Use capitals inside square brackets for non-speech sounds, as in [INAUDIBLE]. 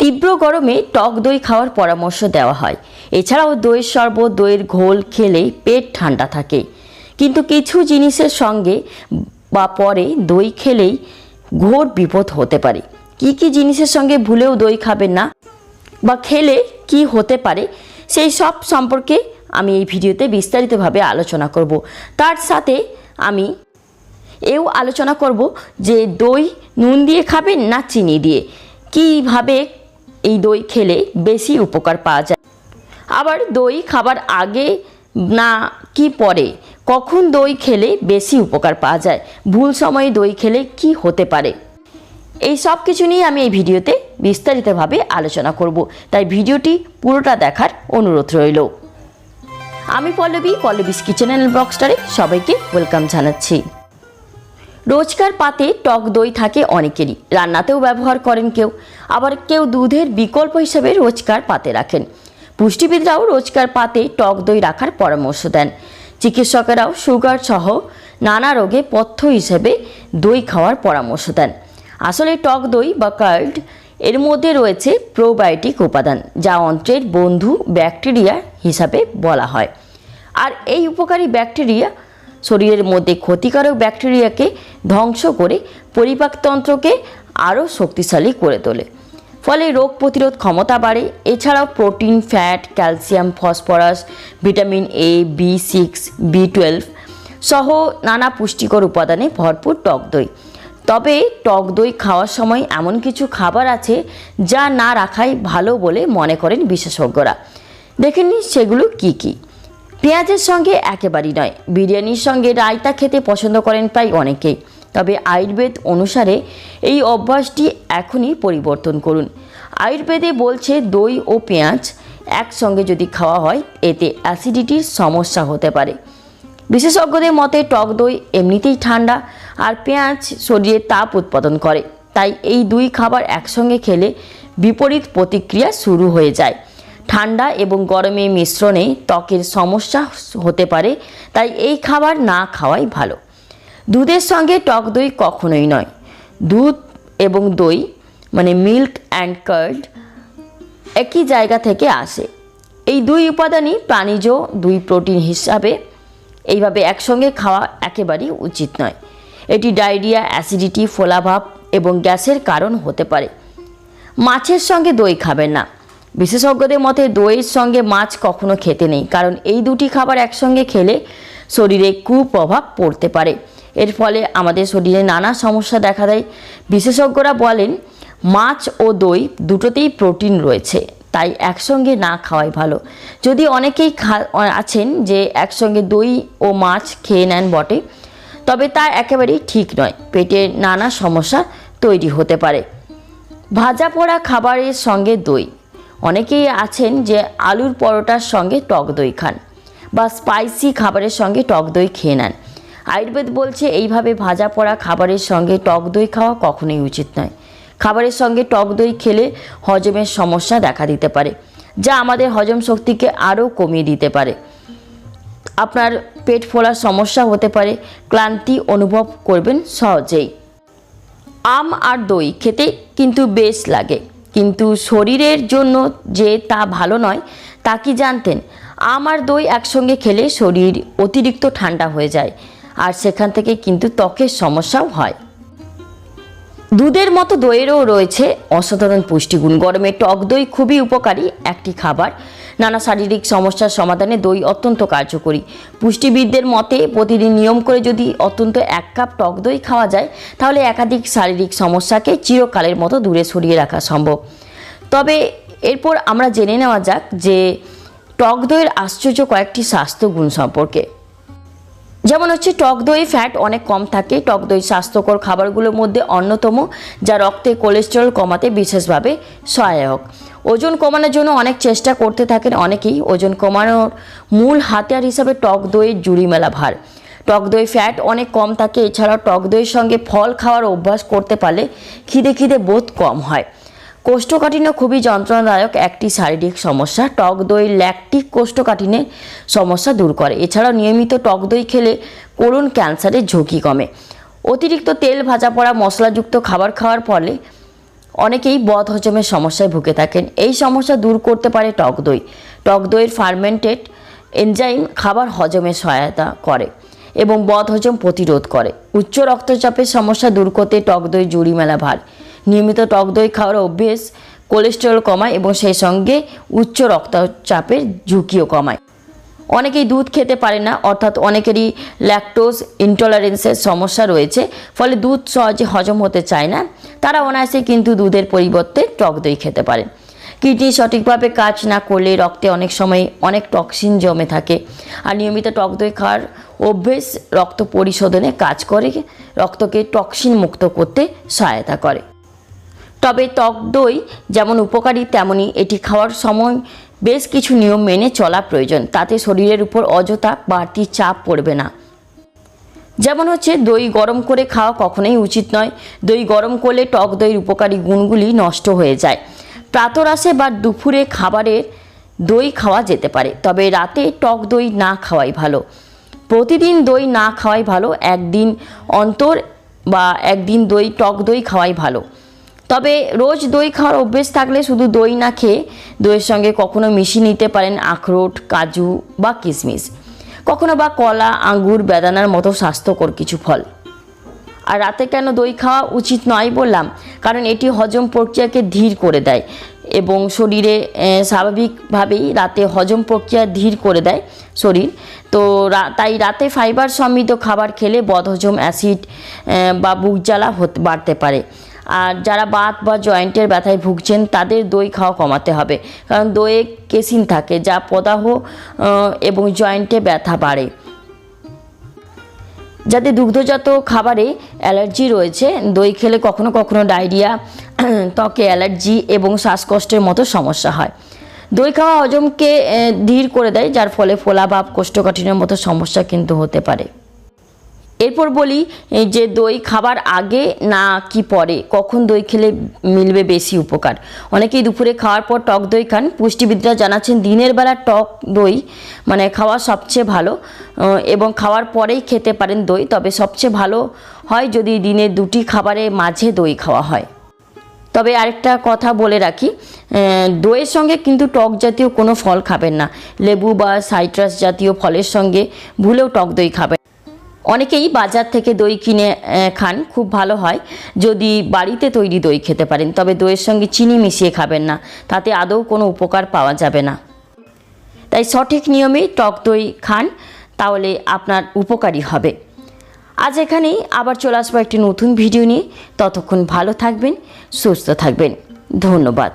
তীব্র গরমে টক দই খাওয়ার পরামর্শ দেওয়া হয়। এছাড়াও দইয়ের শরবত, দইয়ের ঘোল খেলে পেট ঠান্ডা থাকে। কিন্তু কিছু জিনিসের সঙ্গে বা পরে দই খেলেই ঘোর বিপদ হতে পারে। কি কি জিনিসের সঙ্গে ভুলেও দই খাবেন না বা খেলে কি হতে পারে, সেই সব সম্পর্কে আমি এই ভিডিওতে বিস্তারিতভাবে আলোচনা করব। তার সাথে আমি এও আলোচনা করব যে দই নুন দিয়ে খাবেন না চিনি দিয়ে? কীভাবে এই দই খেলে বেশি উপকার পাওয়া যায়। আবার দই খাবার আগে না কি পরে? কখন দই খেলে বেশি উপকার পাওয়া যায়? ভুল সময়ে দই খেলে কি হতে পারে? এই সব কিছু নিয়ে আমি এই ভিডিওতে বিস্তারিতভাবে আলোচনা করব। তাই ভিডিওটি পুরোটা দেখার অনুরোধ রইল। আমি পল্লবী, পল্লবীস কিচেন অ্যান্ড ব্লগস্টারে সবাইকে ওয়েলকাম জানাচ্ছি। রোজকার পাতে টক দই থাকে অনেকেরই। রান্নাতেও ব্যবহার করেন কেউ। আবার কেউ দুধের বিকল্প হিসেবে রোজকার পাতে রাখেন। পুষ্টিবিদরাও রোজকার পাতে টক দই রাখার পরামর্শ দেন। চিকিৎসকেরাও সুগার সহ নানা রোগে পথ্য হিসেবে দই খাওয়ার পরামর্শ দেন। আসলে টক দই বা কার্ড এর মধ্যে রয়েছে প্রোবায়োটিক উপাদান, যা অন্ত্রের বন্ধু ব্যাকটেরিয়া হিসাবে বলা হয়। আর এই উপকারী ব্যাকটেরিয়া শরীরের মধ্যে ক্ষতিকারক ব্যাকটেরিয়াকে ধ্বংস করে পরিপাকতন্ত্রকে আরও শক্তিশালী করে তোলে। ফলে রোগ প্রতিরোধ ক্ষমতা বাড়ে। এছাড়াও protein, fat, calcium, phosphorus, vitamin A B six B twelve সহ নানা পুষ্টিকর উপাদানে ভরপুর টক দই। তবে টক দই খাওয়ার সময় এমন কিছু খাবার আছে যা না রাখাই ভালো বলে মনে করেন বিশেষজ্ঞরা। দেখে নিন সেগুলো কি কী। পেঁয়াজের সঙ্গে একেবারেই নয়। বিরিয়ানির সঙ্গে রায়তা খেতে পছন্দ করেন প্রায় অনেকেই। তবে আয়ুর্বেদ অনুসারে এই অভ্যাসটি এখনই পরিবর্তন করুন। আয়ুর্বেদে বলছে দই ও পেঁয়াজ একসঙ্গে যদি খাওয়া হয়, এতে অ্যাসিডিটির সমস্যা হতে পারে। বিশেষজ্ঞদের মতে টক দই এমনিতেই ঠান্ডা আর পেঁয়াজ শরীরে তাপ উৎপাদন করে। তাই এই দুই খাবার একসঙ্গে খেলে বিপরীত প্রতিক্রিয়া শুরু হয়ে যায়। ঠান্ডা এবং গরমে মিশ্রণে ত্বকের সমস্যা হতে পারে, তাই এই খাবার না খাওয়াই ভালো। দুধের সঙ্গে টক দই কখনোই নয়। দুধ এবং দই মানে মিল্ক অ্যান্ড কার্ড, একই জায়গা থেকে আসে। এই দুই উপাদানই প্রাণীজ দুই প্রোটিন হিসাবে এইভাবে একসঙ্গে খাওয়া একেবারেই উচিত নয়। এটি ডায়রিয়া, অ্যাসিডিটি, ফোলাভাব এবং গ্যাসের কারণ হতে পারে। মাছের সঙ্গে দই খাবেন না। বিশেষজ্ঞদের মতে দইয়ের সঙ্গে মাছ কখনো খেতে নেই, কারণ এই দুটি খাবার একসঙ্গে খেলে শরীরে কুপ্রভাব পড়তে পারে। এর ফলে আমাদের শরীরে নানা সমস্যা দেখা দেয়। বিশেষজ্ঞরা বলেন, মাছ ও দই দুটোতেই প্রোটিন রয়েছে, তাই একসঙ্গে না খাওয়াই ভালো। যদি অনেকেই আছেন যে একসঙ্গে দই ও মাছ খেয়ে নেন বটে, তবে তা একেবারেই ঠিক নয়। পেটের নানা সমস্যা তৈরি হতে পারে। ভাজা পোড়া খাবারের সঙ্গে দই অনেকেই আছেন যে আলুর পরোটার সঙ্গে টক দই খান বা স্পাইসি খাবারের সঙ্গে টক দই খেয়ে নেন। আয়ুর্বেদ বলছে এইভাবে ভাজা পড়া খাবারের সঙ্গে টক দই খাওয়া কখনোই উচিত নয়। খাবারের সঙ্গে টক দই খেলে হজমের সমস্যা দেখা দিতে পারে, যা আমাদের হজম শক্তিকে আরও কমিয়ে দিতে পারে। আপনার পেট ফোলার সমস্যা হতে পারে, ক্লান্তি অনুভব করবেন সহজেই। আম আর দই খেতে কিন্তু বেশ লাগে। কিন্তু শরীরের জন্য যে তা ভালো নয়, তা কি জানতেন? আমার দই একসঙ্গে খেলে শরীর অতিরিক্ত ঠান্ডা হয়ে যায়, আর সেখান থেকে কিন্তু ত্বকের সমস্যাও হয়। দুধের মতো দইয়েরও রয়েছে অসাধারণ পুষ্টিগুণ। গরমে টক দই খুবই উপকারী একটি খাবার। নানা শারীরিক সমস্যার সমাধানে দই অত্যন্ত কার্যকরী। পুষ্টিবিদদের মতে, প্রতিদিন নিয়ম করে যদি অত্যন্ত এক কাপ টক দই খাওয়া যায়, তাহলে একাধিক শারীরিক সমস্যাকে চিরকালের মতো দূরে সরিয়ে রাখা সম্ভব। তবে এরপর আমরা জেনে নেওয়া যাক যে টক দইয়ের আশ্চর্য কয়েকটি স্বাস্থ্যগুণ সম্পর্কে। যেমন হচ্ছে টক দই ফ্যাট অনেক কম থাকে। টক দই স্বাস্থ্যকর খাবারগুলোর মধ্যে অন্যতম, যা রক্তে কোলেস্টেরল কমাতে বিশেষভাবে সহায়ক। ওজন কমানোর জন্য অনেক চেষ্টা করতে থাকেন অনেকেই। ওজন কমানোর মূল হাতিয়ার হিসাবে টক দইয়ের জুড়ি মেলা ভার। টক দই ফ্যাট অনেক কম থাকে। এছাড়াও টক দইয়ের সঙ্গে ফল খাওয়ার অভ্যাস করতে পারলে খিদে খিদে বোধ কম হয়। কোষ্ঠকাঠিন্য খুবই যন্ত্রণাদায়ক একটি শারীরিক সমস্যা। টক দই, ল্যাকটিক কোষ্ঠকাঠিন্যের সমস্যা দূর করে। এছাড়াও নিয়মিত টক দই খেলে করুণ ক্যান্সারের ঝুঁকি কমে। অতিরিক্ত তেল ভাজা পড়া, মশলাযুক্ত খাবার খাওয়ার ফলে অনেকেই বদ হজমের সমস্যায় ভুগে থাকেন। এই সমস্যা দূর করতে পারে টক দই। টক দইয়ের ফার্মেন্টেড এনজাইম খাবার হজমে সহায়তা করে এবং বদ হজম প্রতিরোধ করে। উচ্চ রক্তচাপের সমস্যা দূর করতে টক দই জুড়ি মেলা ভার। নিয়মিত টক দই খাওয়ার অভ্যেস কোলেস্টেরল কমায় এবং সেই সঙ্গে উচ্চ রক্তচাপের ঝুঁকিও কমায়। অনেকেই দুধ খেতে পারে না, অর্থাৎ অনেকেরই ল্যাকটোজ ইনটলারেন্সের সমস্যা রয়েছে, ফলে দুধ সহজে হজম হতে চায় না। তারা অনায়াসে কিন্তু দুধের পরিবর্তে টক দই খেতে পারে। কিডনি সঠিকভাবে কাজ না করলে রক্তে অনেক সময় অনেক টক্সিন জমে থাকে। আর নিয়মিত টক দই খাওয়ার অভ্যেস রক্ত পরিশোধনে কাজ করে, রক্তকে টক্সিন মুক্ত করতে সহায়তা করে। তবে টক দই যেমন উপকারী, তেমনি এটি খাওয়ার সময় বেশ কিছু নিয়ম মেনে চলা প্রয়োজন। তাতে শরীরের উপর অযথা বাড়তি চাপ পড়বে না। যেমন হচ্ছে, দই গরম করে খাওয়া কখনোই উচিত নয়। দই গরম করলে টক দইয়ের উপকারী গুণগুলি নষ্ট হয়ে যায়। প্রাতরাশে বা দুপুরে খাবারের দই খাওয়া যেতে পারে, তবে রাতে টক দই না খাওয়াই ভালো। প্রতিদিন দই না খাওয়াই ভালো, একদিন অন্তর বা একদিন দই টক দই খাওয়াই ভালো। তবে রোজ দই খাওয়ার অভ্যেস থাকলে শুধু দই না খেয়ে দইয়ের সঙ্গে কখনো মিশিয়ে নিতে পারেন আখরোট, কাজু বা কিশমিশ। কখনো বা কলা, আঙ্গুর, বেদানার মতো স্বাস্থ্যকর কিছু ফল। আর রাতে কেন দই খাওয়া উচিত নয় বললাম, কারণ এটি হজম প্রক্রিয়াকে ধীর করে দেয় এবং শরীরে স্বাভাবিকভাবেই রাতে হজম প্রক্রিয়া ধীর করে দেয় শরীর। তো তাই রাতে ফাইবার সমৃদ্ধ খাবার খেলে বদহজম অ্যাসিড বা বুক জ্বালা হতে, বাড়তে পারে। আর যারা বাত বা জয়েন্টের ব্যথায় ভুগছেন, তাদের দই খাওয়া কমাতে হবে। কারণ দইয়ে কেসিন থাকে, যা প্রদাহ এবং জয়েন্টে ব্যথা বাড়ে। যাদের দুগ্ধজাত খাবারে অ্যালার্জি রয়েছে, দই খেলে কখনো কখনো ডায়রিয়া, [CLEARS THROAT] ত্বকে অ্যালার্জি এবং শ্বাসকষ্টের মতো সমস্যা হয়। দই খাওয়া হজমকে ধীর করে দেয়, যার ফলে ফোলাভাব, কোষ্ঠকাঠিন্যের মতো সমস্যা কিন্তু হতে পারে। এরপর বলি যে দই খাবার আগে না কি পরে? কখন দই খেলে মিলবে বেশি উপকার? অনেকেই দুপুরে খাওয়ার পর টক দই খান। পুষ্টিবিদরা জানাচ্ছেন দিনের বেলা টক দই মানে খাওয়া সবচেয়ে ভালো এবং খাওয়ার পরেই খেতে পারেন দই। তবে সবচেয়ে ভালো হয় যদি দিনে দুটি খাবারে মাঝে দই খাওয়া হয়। তবে আরেকটা কথা বলে রাখি দইয়ের সঙ্গে কিন্তু টক জাতীয় কোনো ফল খাবেন না। লেবু বা সাইট্রাস জাতীয় ফলের সঙ্গে ভুলেও টক দই খাবেন। অনেকেই বাজার থেকে দই কিনে খান, খুব ভালো হয়। যদি বাড়িতে তৈরি দই খেতে পারেন, তবে দইয়ের সঙ্গে চিনি মিশিয়ে খাবেন না। তাতে আদৌ কোনো উপকার পাওয়া যাবে না। তাই সঠিক নিয়মে টক দই খান, তাহলে আপনার উপকারী হবে। আজ এখানেই, আবার চলে আসব একটি নতুন ভিডিও নিয়ে। ততক্ষণ ভালো থাকবেন, সুস্থ থাকবেন। ধন্যবাদ।